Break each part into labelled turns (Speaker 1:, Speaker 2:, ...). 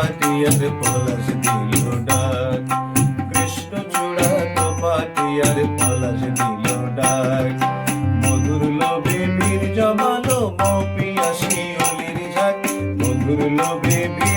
Speaker 1: পাটিয়ার পলাশ দিল ডাক। কৃষ্ণ চূড়া তো পাটিয়ার পলাশ দিল ডাক। মধুর লোভে ভিড় জমালো মপিয়া শিউলির ঝাঁক। মধুর লোভে ভিড়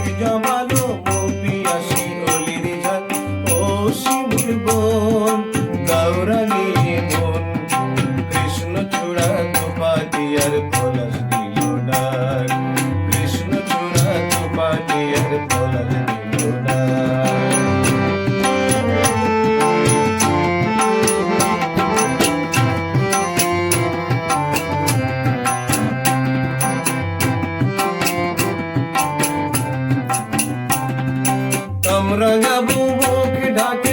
Speaker 1: हम रंगा बूबू की ढाके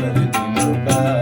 Speaker 1: love it, you know, bye.